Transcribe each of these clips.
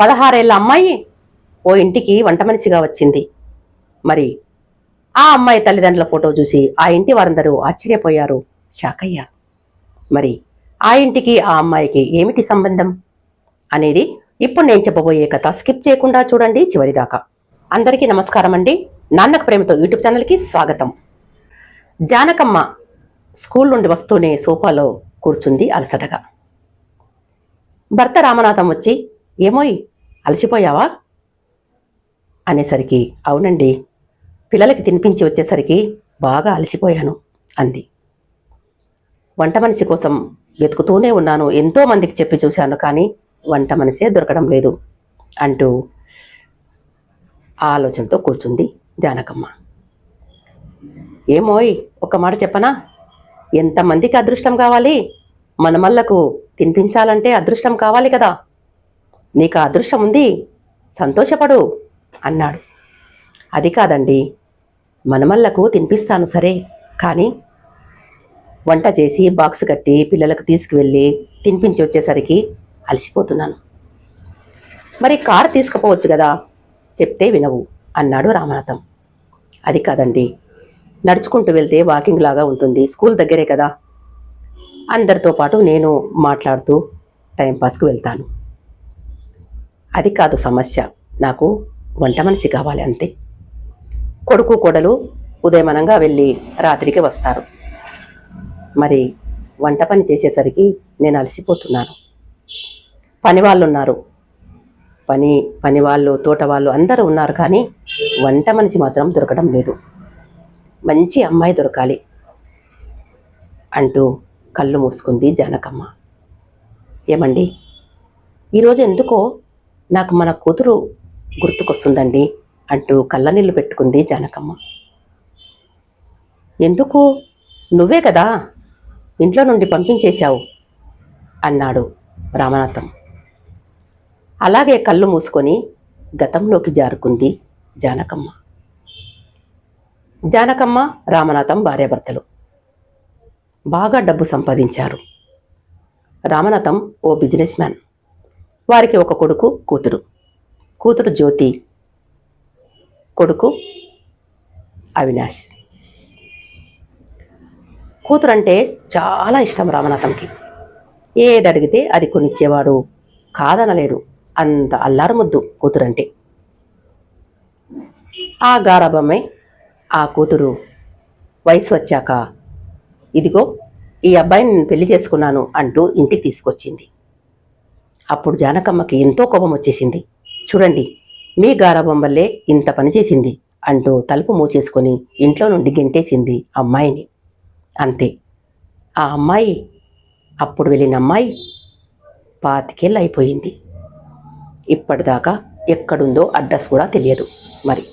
పదహారేళ్ళ అమ్మాయి ఓ ఇంటికి వంట మనిషిగా వచ్చింది. మరి ఆ అమ్మాయి తల్లిదండ్రుల ఫోటో చూసి ఆ ఇంటి వారందరూ ఆశ్చర్యపోయారు. షాక్ మరి ఆ ఇంటికి ఆ అమ్మాయికి ఏమిటి సంబంధం? అనేది ఇప్పుడు నేను చెప్పబోయే కథ స్కిప్ చేయకుండా చూడండి చివరిదాకా. అందరికీ నమస్కారం అండి. నాన్నకు ప్రేమతో యూట్యూబ్ ఛానల్కి స్వాగతం. జానకమ్మ స్కూల్ నుండి వస్తూనే సోఫాలో కూర్చుంది అలసటగా. భర్త రామనాథం వచ్చి ఏమోయ్ అలసిపోయావా? అనేసరికి అవునండి. పిల్లలకి తినిపించి వచ్చేసరికి బాగా అలసిపోయాను అంది. వంట మనిషి కోసం వెతుకుతూనే ఉన్నాను ఎంతో మందికి చెప్పి చూశాను కానీ వంట మనిషే దొరకడం లేదు అంటూ ఆలోచనతో కూర్చుంది జానకమ్మ. ఏమోయ్ ఒక మాట చెప్పనా? ఎంతమందికి అదృష్టం కావాలి? మనమల్లకు తినిపించాలంటే అదృష్టం కావాలి కదా. నీకు అదృష్టం ఉంది సంతోషపడు అన్నాడు. అది కాదండి మనమల్లకు తినిపిస్తాను సరే కానీ వంట చేసి బాక్స్ కట్టి పిల్లలకు తీసుకువెళ్ళి తినిపించి వచ్చేసరికి అలసిపోతున్నాను. మరి కారు తీసుకుపోవచ్చు కదా చెప్తే వినవు అన్నాడు రామనాథం. అది కాదండి నడుచుకుంటూ వెళ్తే వాకింగ్ లాగా ఉంటుంది స్కూల్ దగ్గరే కదా. అందరితో పాటు నేను మాట్లాడుతూ టైంపాస్కి వెళ్తాను. అది కాదు సమస్య. నాకు వంట మనిషి కావాలి అంతే. కొడుకు కొడలు ఉదయమనంగా వెళ్ళి రాత్రికి వస్తారు. మరి వంట పని చేసేసరికి నేను అలసిపోతున్నాను. పని వాళ్ళు ఉన్నారు పని పని వాళ్ళు తోట వాళ్ళు అందరూ ఉన్నారు కానీ వంట మనిషి మాత్రం దొరకడం లేదు. మంచి అమ్మాయి దొరకాలి అంటూ కళ్ళు మూసుకుంది జానకమ్మ. ఏమండి? ఈరోజు ఎందుకో నాకు మన కూతురు గుర్తుకొస్తుందండి అంటూ కళ్ళనీళ్ళు పెట్టుకుంది జానకమ్మ. ఎందుకు? నువ్వే కదా ఇంట్లో నుండి పంపించేశావు అన్నాడు రామనాథం. అలాగే కళ్ళు మూసుకొని గతంలోకి జారుకుంది జానకమ్మ. జానకమ్మ రామనాథం భార్యాభర్తలు బాగా డబ్బు సంపాదించారు. రామనాథం ఓ బిజినెస్ మ్యాన్. వారికి ఒక కొడుకు కూతురు. కూతురు జ్యోతి కొడుకు అవినాష్. కూతురు అంటే చాలా ఇష్టం రామనాథంకి. ఏది అడిగితే అది కొనిచ్చేవాడు కాదనలేడు. అంత అల్లారు ముద్దు కూతురంటే. ఆ గారాబమ్మే ఆ కూతురు వయసు వచ్చాక ఇదిగో ఈ అబ్బాయిని నేను పెళ్ళి చేసుకున్నాను అంటూ ఇంటికి తీసుకొచ్చింది. అప్పుడు జానకమ్మకి ఎంతో కోపం వచ్చేసింది. చూడండి మీ గారాబం వల్లే ఇంత పని చేసింది అంటూ తలుపు మూసేసుకొని ఇంట్లో నుండి గెంటేసింది అమ్మాయిని. అంతే. ఆ అమ్మాయి అప్పుడు వెళ్ళిన అమ్మాయి పాతికేళ్ళు అయిపోయింది. ఇప్పటిదాకా ఎక్కడుందో అడ్రస్ కూడా తెలియదు మరి.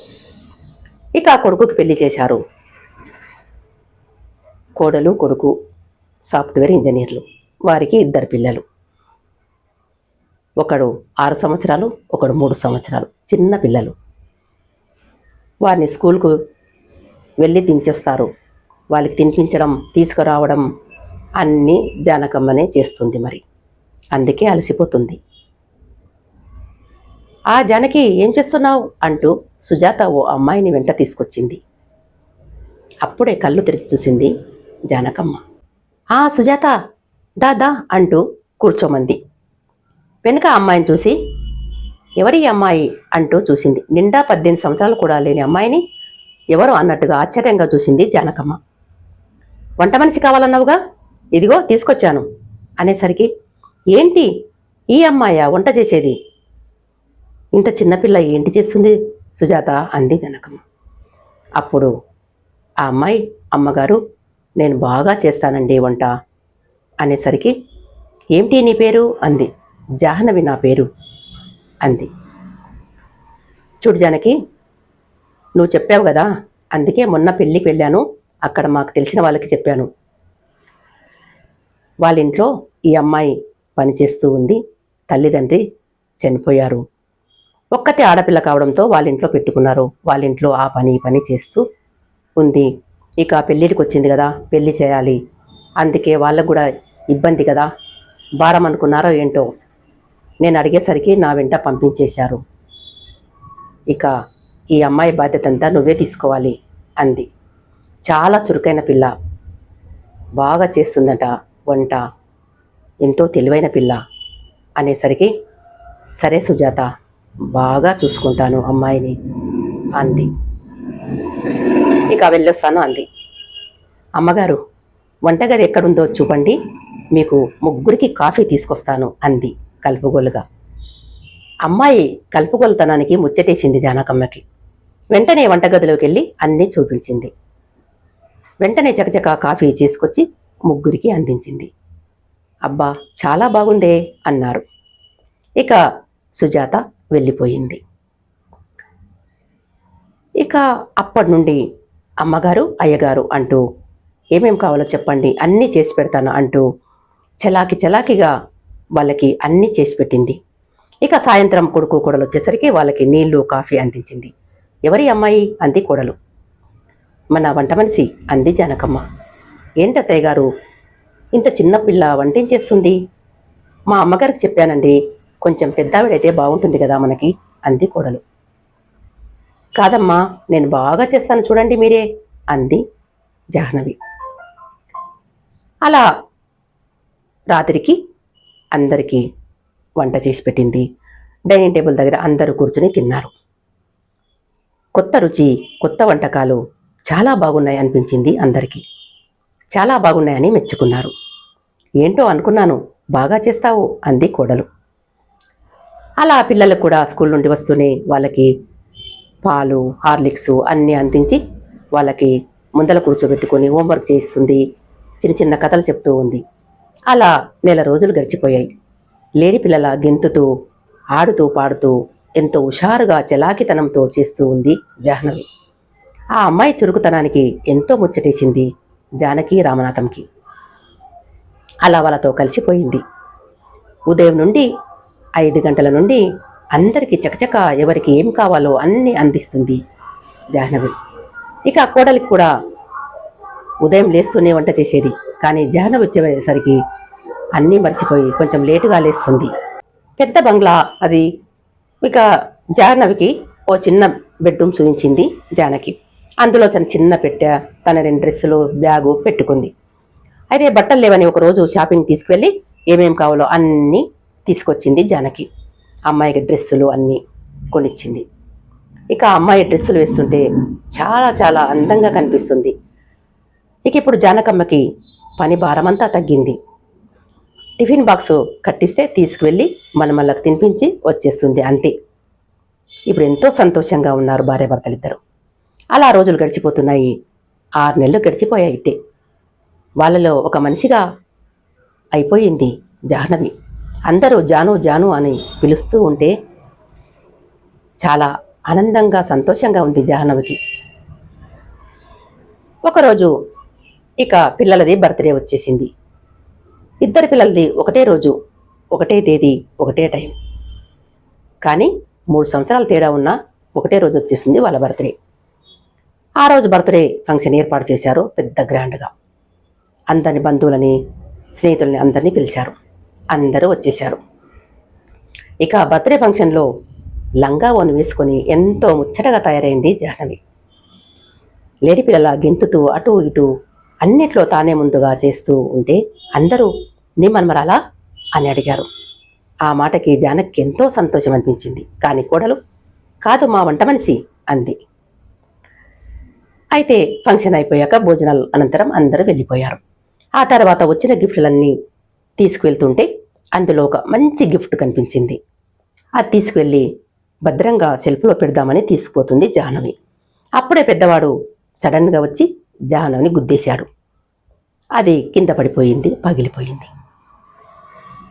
ఇక ఆ కొడుకుకి పెళ్ళి చేశారు. కోడలు కొడుకు సాఫ్ట్వేర్ ఇంజనీర్లు. వారికి ఇద్దరు పిల్లలు. ఒకడు ఆరు సంవత్సరాలు ఒకడు మూడు సంవత్సరాలు. చిన్న పిల్లలు. వారిని స్కూల్కు వెళ్ళి దించేస్తారు. వాళ్ళకి తినిపించడం తీసుకురావడం అన్నీ జానకమ్మనే చేస్తుంది మరి. అందుకే అలసిపోతుంది. ఆ జానకి ఏం చేస్తున్నావు? అంటూ సుజాత ఓ అమ్మాయిని వెంట తీసుకొచ్చింది. అప్పుడే కళ్ళు తెరిచి చూసింది జానకమ్మ. ఆ సుజాత దాదా అంటూ కూర్చోమంది. వెనుక అమ్మాయిని చూసి ఎవరి ఈ అమ్మాయి? అంటూ చూసింది. నిండా పద్దెనిమిది సంవత్సరాలు కూడా లేని అమ్మాయిని ఎవరు అన్నట్టుగా ఆశ్చర్యంగా చూసింది జానకమ్మ. వంట మనిషి కావాలన్నావుగా? ఇదిగో తీసుకొచ్చాను. అనేసరికి ఏంటి? ఈ అమ్మాయా? వంట చేసేది? ఇంత చిన్నపిల్ల ఏంటి చేస్తుంది సుజాత? అంది జనకమ్మ. అప్పుడు ఆ అమ్మాయి అమ్మగారు నేను బాగా చేస్తానండి వంట. అనేసరికి ఏమిటి నీ పేరు? అంది. జాహ్నవి నా పేరు అంది. చూడు జానకి నువ్వు చెప్పావు కదా అందుకే మొన్న పెళ్ళికి వెళ్ళాను అక్కడ మాకు తెలిసిన వాళ్ళకి చెప్పాను. వాళ్ళ ఇంట్లో ఈ అమ్మాయి పనిచేస్తూ ఉంది తల్లిదండ్రి చనిపోయారు. ఒక్కతే ఆడపిల్ల కావడంతో వాళ్ళ ఇంట్లో పెట్టుకున్నారు వాళ్ళ ఇంట్లో ఆ పని ఈ పని చేస్తూ ఉంది. ఇక పెళ్ళిడికి వచ్చింది కదా పెళ్ళి చేయాలి. అందుకే వాళ్ళకు కూడా ఇబ్బంది కదా భారం అనుకున్నారో ఏంటో నేను అడిగేసరికి నా వెంట పంపించేశారు. ఇక ఈ అమ్మాయి బాధ్యత అంతా నువ్వే తీసుకోవాలి అంది. చాలా చురుకైన పిల్ల. బాగా చేస్తుందట వంట. ఎంతో తెలివైన పిల్ల. అనేసరికి సరే సుజాత బాగా చూసుకుంటాను అమ్మాయిని అంది. ఇక వెళ్ళొస్తాను అంది. అమ్మగారు వంటగది ఎక్కడుందో చూపండి. మీకు ముగ్గురికి కాఫీ తీసుకొస్తాను అంది. కలుపుగోలుగా. అమ్మాయి కలుపుగోలుతనానికి ముచ్చటేసింది జానకమ్మకి. వెంటనే వంటగదిలోకి వెళ్ళి అన్నీ చూపించింది. వెంటనే చకచక కాఫీ చేసుకొచ్చి ముగ్గురికి అందించింది. అబ్బా చాలా బాగుందే అన్నారు. ఇక సుజాత వెళ్ళిపోయింది. ఇక అప్పటి నుండి అమ్మగారు అయ్యగారు అంటూ ఏమేం కావాలో చెప్పండి అన్నీ చేసి పెడతాను అంటూ చలాకి చలాకిగా వాళ్ళకి అన్నీ చేసి పెట్టింది. ఇక సాయంత్రం కొడుకు కోడలు వచ్చేసరికి వాళ్ళకి నీళ్ళు కాఫీ అందించింది. ఎవరి అమ్మాయి? అంది కోడలు. మన వంట మనిషి అంది జానకమ్మ. ఏంటత్తయ్య గారు ఇంత చిన్న పిల్ల వంటేం చేస్తుంది? మా అమ్మగారికి చెప్పానండి కొంచెం పెద్దావిడైతే బాగుంటుంది కదా మనకి అంది కోడలు. కాదమ్మా నేను బాగా చేస్తాను చూడండి మీరే అంది జాహ్నవి. అలా రాత్రికి అందరికీ వంట చేసి పెట్టింది. డైనింగ్ టేబుల్ దగ్గర అందరూ కూర్చుని తిన్నారు. కొత్త రుచి కొత్త వంటకాలు చాలా బాగున్నాయి అనిపించింది అందరికీ. చాలా బాగున్నాయని మెచ్చుకున్నారు. ఏంటో అనుకున్నాను బాగా చేస్తావు అంది కోడలు. అలా పిల్లలు కూడా స్కూల్ నుండి వస్తూనే వాళ్ళకి పాలు హార్లిక్స్ అన్నీ అందించి వాళ్ళకి ముందల కూర్చోబెట్టుకొని హోంవర్క్ చేయిస్తుంది చిన్న చిన్న కథలు చెప్తూ ఉంది. అలా నెల రోజులు గడిచిపోయాయి. లేడి పిల్లల గెంతుతూ ఆడుతూ పాడుతూ ఎంతో హుషారుగా చలాకితనంతో చేస్తూ ఉంది జాహ్నవి. ఆ అమ్మాయి చురుకుతనానికి ఎంతో ముచ్చటేసింది జానకి రామనాథంకి. అలా వాళ్ళతో కలిసిపోయింది. ఉదయం నుండి ఐదు గంటల నుండి అందరికీ చకచక ఎవరికి ఏం కావాలో అన్నీ అందిస్తుంది జాహ్నవి. ఇక ఆ కోడలికి కూడా ఉదయం లేస్తూనే వంట చేసేది. కానీ జహన వచ్చేసరికి అన్నీ మర్చిపోయి కొంచెం లేటుగా లేస్తుంది. పెద్ద బంగ్లా అది. ఇక జాహ్నవికి ఓ చిన్న బెడ్రూమ్ చూపించింది జానకి అందులో తన చిన్న పెట్టె తన రెండు డ్రెస్సులు బ్యాగు పెట్టుకుంది. అయితే బట్టలు లేవని ఒకరోజు షాపింగ్ తీసుకువెళ్ళి ఏమేం కావాలో అన్నీ తీసుకొచ్చింది జానకి అమ్మాయికి డ్రెస్సులు అన్నీ కొనిచ్చింది. ఇక అమ్మాయి డ్రెస్సులు వేస్తుంటే చాలా చాలా అందంగా కనిపిస్తుంది. ఇక ఇప్పుడు జానకమ్మకి పని భారమంతా తగ్గింది. టిఫిన్ బాక్స్ కట్టిస్తే తీసుకువెళ్ళి మనమల్లకు తినిపించి వచ్చేస్తుంది అంతే. ఇప్పుడు ఎంతో సంతోషంగా ఉన్నారు భార్యాభర్తలిద్దరు అలా రోజులు గడిచిపోతున్నాయి. ఆరు నెలలు గడిచిపోయాయి ఇట్టే. వాళ్ళలో ఒక మనిషిగా అయిపోయింది జాహ్నవి. అందరూ జాను జాను అని పిలుస్తూ ఉంటే చాలా ఆనందంగా సంతోషంగా ఉంది జాహ్నవికి. ఒకరోజు ఇక పిల్లలది బర్త్డే వచ్చేసింది. ఇద్దరు పిల్లలది ఒకటే రోజు ఒకటే తేదీ ఒకటే టైం. కానీ మూడు సంవత్సరాల తేడా ఉన్న ఒకటే రోజు వచ్చేసింది వాళ్ళ బర్త్డే. ఆ రోజు బర్త్డే ఫంక్షన్ ఏర్పాటు చేశారు పెద్ద గ్రాండ్గా. అందరిని బంధువులని స్నేహితులని అందరినీ పిలిచారు. అందరూ వచ్చేశారు. ఇక బర్త్డే ఫంక్షన్లో లంగా ఓని వేసుకొని ఎంతో ముచ్చటగా తయారైంది జాహ్నవి. లేడీ పిల్లల గెంతుతూ అటు ఇటు అన్నిట్లో తానే ముందుగా చేస్తూ ఉంటే అందరూ నీ మనమరాలా? అని అడిగారు. ఆ మాటకి జానకి ఎంతో సంతోషం అనిపించింది. కానీ కోడలు కాదు మా వంట మనిషి అంది. అయితే ఫంక్షన్ అయిపోయాక భోజనాలు అనంతరం అందరూ వెళ్ళిపోయారు. ఆ తర్వాత వచ్చిన గిఫ్ట్లన్నీ తీసుకువెళ్తుంటే అందులో ఒక మంచి గిఫ్ట్ కనిపించింది. అది తీసుకువెళ్ళి భద్రంగా సెల్ఫ్లో పెడదామని తీసుకుపోతుంది జాహ్నవి. అప్పుడే పెద్దవాడు సడన్గా వచ్చి జాహ్నవిని గుద్దేశాడు. అది కింద పడిపోయింది పగిలిపోయింది.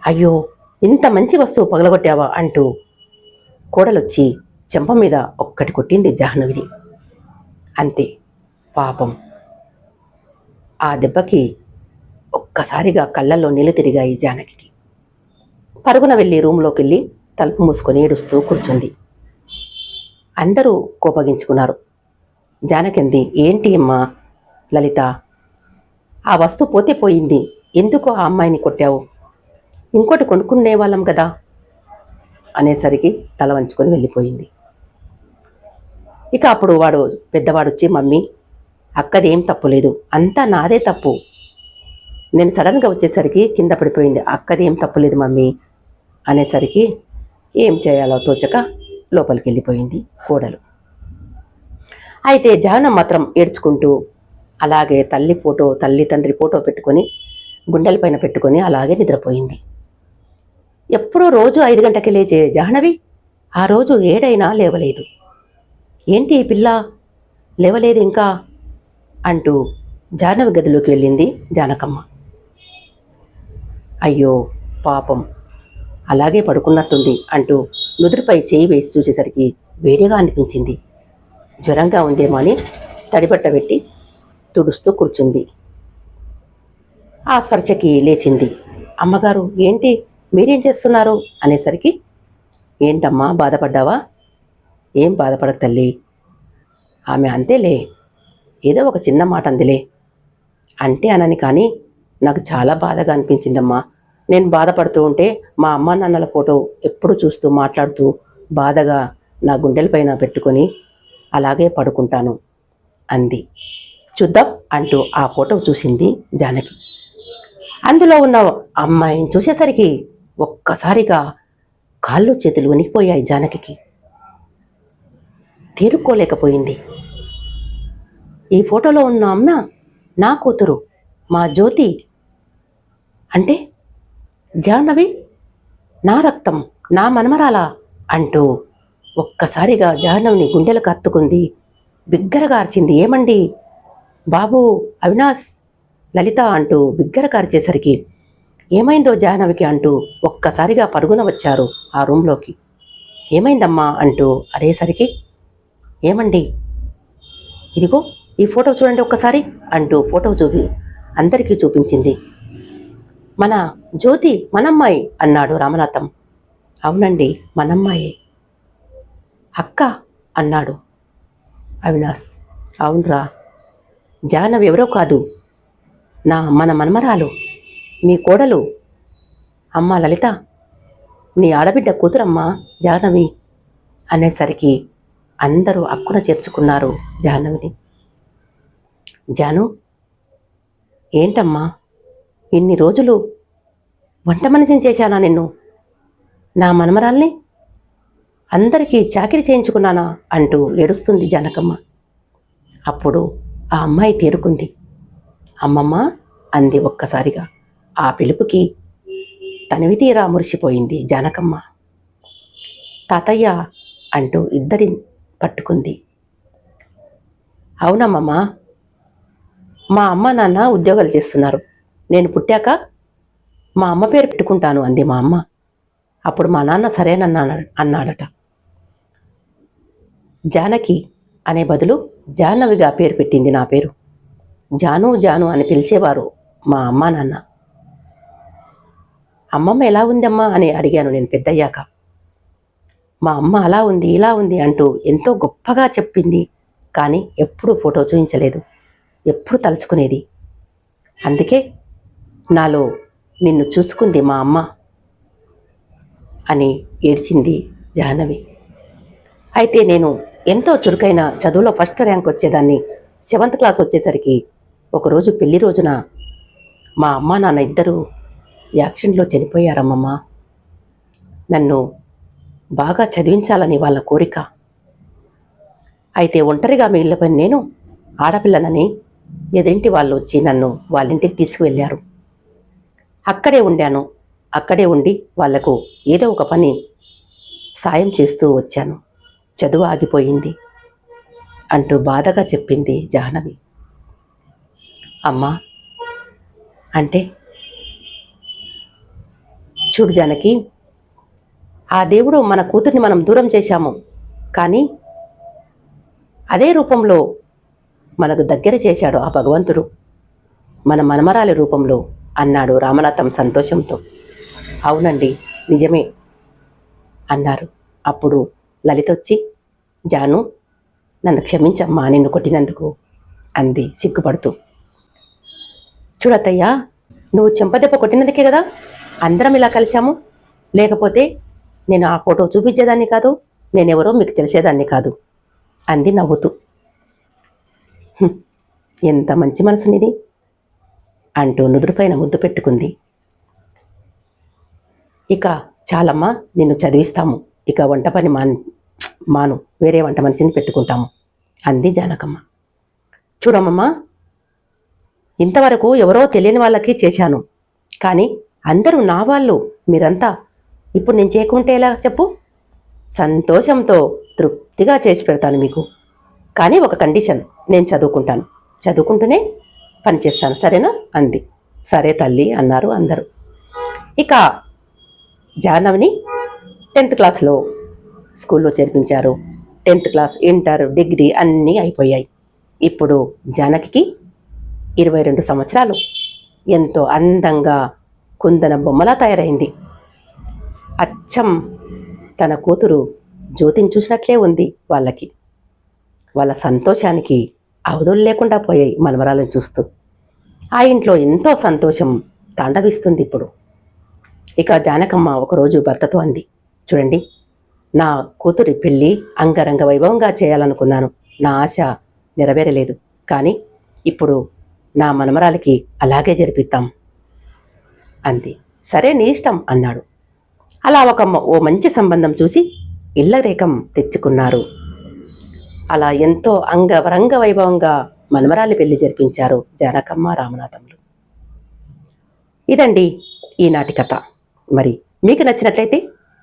అయ్యో ఇంత మంచి వస్తువు పగలగొట్టావా అంటూ కోడలొచ్చి చెంప మీద ఒక్కటి కొట్టింది జాహ్నవిని. అంతే పాపం. ఆ దెబ్బకి ఒక్కసారిగా కళ్ళల్లో నీళ్ళు తిరిగాయి జానకి పరుగున వెళ్ళి రూమ్లోకి వెళ్ళి తలుపు మూసుకొని ఏడుస్తూ కూర్చుంది. అందరూ కోపగించుకున్నారు. జానకింది ఏంటి అమ్మా లలిత ఆ వస్తువు పోతే పోయింది. ఎందుకు ఆ అమ్మాయిని కొట్టావు? ఇంకోటి కొనుక్కునే వాళ్ళం కదా? అనేసరికి తల వంచుకొని వెళ్ళిపోయింది. ఇక అప్పుడు వాడు పెద్దవాడు వచ్చి మమ్మీ అక్కది ఏం అంతా నాదే తప్పు. నేను సడన్గా వచ్చేసరికి కింద పడిపోయింది. అక్కది ఏం మమ్మీ అనేసరికి ఏం చేయాలో తోచక లోపలికి వెళ్ళిపోయింది కోడలు. అయితే జహనం మాత్రం ఏడ్చుకుంటూ అలాగే తల్లి ఫోటో తల్లి తండ్రి ఫోటో పెట్టుకొని గుండెల పైన పెట్టుకొని అలాగే నిద్రపోయింది. ఎప్పుడో రోజు ఐదు గంటకి లేచే జాహ్నవి ఆ రోజు ఏడైనా లేవలేదు. ఏంటి ఈ పిల్ల? లేవలేదు ఇంకా? అంటూ జాహ్నవి గదిలోకి వెళ్ళింది జానకమ్మ. అయ్యో పాపం. అలాగే పడుకున్నట్టుంది అంటూ నుదురుపై చేయి వేసి చూసేసరికి వేడిగా అనిపించింది. జ్వరంగా ఉందేమో అని తడిబట్ట పెట్టి తుడుస్తూ కూర్చుంది. ఆ స్పర్శకి లేచింది. అమ్మగారు ఏంటి? మీరేం చేస్తున్నారు? అనేసరికి ఏంటమ్మా బాధపడ్డావా? ఏం బాధపడక తల్లి. ఆమె అంతేలే. ఏదో ఒక చిన్న మాట అందిలే. అంటే అనని కానీ నాకు చాలా బాధగా అనిపించిందమ్మా. నేను బాధపడుతూ ఉంటే మా అమ్మ నాన్నల ఫోటో ఎప్పుడు చూస్తూ మాట్లాడుతూ బాధగా నా గుండెలపైన పెట్టుకొని అలాగే పడుకుంటాను అంది. చూద్దాం అంటూ ఆ ఫోటో చూసింది జానకి. అందులో ఉన్న అమ్మాయిని చూసేసరికి ఒక్కసారిగా కాళ్ళు చేతులు వణికిపోయాయి జానకి తీరుకోలేకపోయింది. ఈ ఫోటోలో ఉన్న అమ్మ నా కూతురు మా జ్యోతి. అంటే జాహ్నవి నా రక్తం నా మనమరాల అంటూ ఒక్కసారిగా జాహ్నవిని గుండెలకు అత్తుకుంది. బిగ్గరగా అర్చింది ఏమండి? బాబు అవినాష్ లలిత అంటూ బిగ్గరకారిచేసరికి ఏమైందో జాహ్నవికి అంటూ ఒక్కసారిగా పరుగున వచ్చారు ఆ రూంలోకి. ఏమైందమ్మా అంటూ అడేసరికి ఏమండి? ఇదిగో ఈ ఫోటో చూడండి ఒక్కసారి అంటూ ఫోటో చూపి అందరికీ చూపించింది. మన జ్యోతి మనమ్మాయి అన్నాడు రామనాథం. అవునండి మనమ్మాయే. అక్క అన్నాడు అవినాష్. అవునరా జాహ్నవి ఎవరో కాదు. నా మన మనమరాలు మీ కోడలు. అమ్మ లలిత నీ ఆడబిడ్డ కూతురమ్మా జాహ్నవి అనేసరికి అందరూ అక్కున చేర్చుకున్నారు జాహ్నవిని జాను ఏంటమ్మా? ఇన్ని రోజులు వంట మనిషిని చేశానా నిన్ను? నా మనమరాల్ని అందరికీ చాకిరి చేయించుకున్నానా? అంటూ ఏడుస్తుంది జానకమ్మ. అప్పుడు ఆ అమ్మాయి తేరుకుంది అమ్మమ్మ అంది ఒక్కసారిగా. ఆ పిలుపుకి తనివి తీరా మురిసిపోయింది జానకమ్మ. తాతయ్య అంటూ ఇద్దరి పట్టుకుంది. అవునమ్మమ్మ మా అమ్మ నాన్న ఉద్యోగాలు చేస్తున్నారు. నేను పుట్టాక మా అమ్మ పేరు పెట్టుకుంటాను అంది మా అమ్మ. అప్పుడు మా నాన్న సరేనన్నా అన్నాడట. జానకి అనే బదులు జాహ్నవిగా పేరు పెట్టింది నా పేరు. జాను జాను అని పిలిచేవారు మా అమ్మ నాన్న. అమ్మమ్మ ఎలా ఉందమ్మా అని అడిగాను నేను పెద్దయ్యాక. మా అమ్మ అలా ఉంది ఇలా ఉంది అంటూ ఎంతో గొప్పగా చెప్పింది కానీ ఎప్పుడూ ఫోటో చూపించలేదు ఎప్పుడు తలుచుకునేది. అందుకే నాలో నిన్ను చూసుకుంది మా అమ్మ అని ఏడ్చింది జాహ్నవి. అయితే నేను ఎంతో చురుకైన చదువులో ఫస్ట్ ర్యాంక్ వచ్చేదాన్ని సెవెంత్ క్లాస్ వచ్చేసరికి ఒకరోజు పెళ్ళి రోజున మా అమ్మ నాన్న ఇద్దరూ యాక్సిడెంట్లో చనిపోయారమ్మమ్మ. నన్ను బాగా చదివించాలని వాళ్ళ కోరిక. అయితే ఒంటరిగా మిగిలిపోయిన నేను ఆడపిల్లనని ఎదింటి వాళ్ళు వచ్చి నన్ను వాళ్ళింటికి తీసుకువెళ్ళారు. అక్కడే ఉండాను. అక్కడే ఉండి వాళ్ళకు ఏదో ఒక పని సాయం చేస్తూ వచ్చాను. చదువు ఆగిపోయింది అంటూ బాధగా చెప్పింది జాహ్నవి. అమ్మా అంటే? చూడు జానకి ఆ దేవుడు మన కూతుర్ని మనం దూరం చేశాము కానీ అదే రూపంలో మనకు దగ్గర చేశాడు ఆ భగవంతుడు. మన మనమరాలి రూపంలో అన్నాడు రామనాథం సంతోషంతో. అవునండి నిజమే అన్నారు. అప్పుడు లలిత వచ్చి జాను నన్ను క్షమించమ్మా నిన్ను కొట్టినందుకు అంది సిగ్గుపడుతూ. చూడతయ్యా నువ్వు చెంపదెప్ప కొట్టినందుకే కదా అందరం ఇలా కలిశాము. లేకపోతే నేను ఆ ఫోటో చూపించేదాన్ని కాదు నేనెవరో మీకు తెలిసేదాన్ని కాదు అంది నవ్వుతూ. ఎంత మంచి మనసు నీది అంటూ నుదురుపైన ముద్దు పెట్టుకుంది. ఇక చాలమ్మా నిన్ను చదివిస్తాము. ఇక వంట పని మాన్ మాను. వేరే వంట మనిషిని పెట్టుకుంటాము. అంది జానకమ్మ. చూడమ్మమ్మా ఇంతవరకు ఎవరో తెలియని వాళ్ళకి చేశాను. కానీ అందరూ నా వాళ్ళు. మీరంతా ఇప్పుడు నేను చేయకుంటే ఎలా చెప్పు? సంతోషంతో తృప్తిగా చేసి పెడతాను మీకు. కానీ ఒక కండిషన్ నేను చదువుకుంటాను. చదువుకుంటూనే పని చేస్తాను సరేనా? అంది. సరే తల్లి అన్నారు అందరూ. ఇక జాహ్నవిని టెన్త్ క్లాస్లో స్కూల్లో చేర్పించారు. టెన్త్ క్లాస్ ఇంటర్ డిగ్రీ అన్నీ అయిపోయాయి. ఇప్పుడు జానకికి ఇరవై రెండు సంవత్సరాలు. ఎంతో అందంగా కుందన బొమ్మలా తయారైంది. అచ్చం తన కూతురు జ్యోతిని చూసినట్లే ఉంది వాళ్ళకి. వాళ్ళ సంతోషానికి అవధులు లేకుండా పోయాయి మనవరాలను చూస్తూ. ఆ ఇంట్లో ఎంతో సంతోషం తాండవిస్తుంది ఇప్పుడు. ఇక జానకమ్మ ఒకరోజు భర్తతో అంది చూడండి. నా కూతురి పెళ్ళి అంగరంగ వైభవంగా చేయాలనుకున్నాను. నా ఆశ నెరవేరలేదు. కానీ ఇప్పుడు నా మనమరాలికి అలాగే జరిపిద్దాం అంది. సరే నీ ఇష్టం అన్నాడు. అలా ఒక ఓ మంచి సంబంధం చూసి ఇళ్ళ రేఖం తెచ్చుకున్నారు. అలా ఎంతో అంగరంగ వైభవంగా మనమరాలి పెళ్ళి జరిపించారు జానకమ్మ రామనాథములు ఇదండి ఈనాటి కథ. మరి మీకు నచ్చినట్లయితే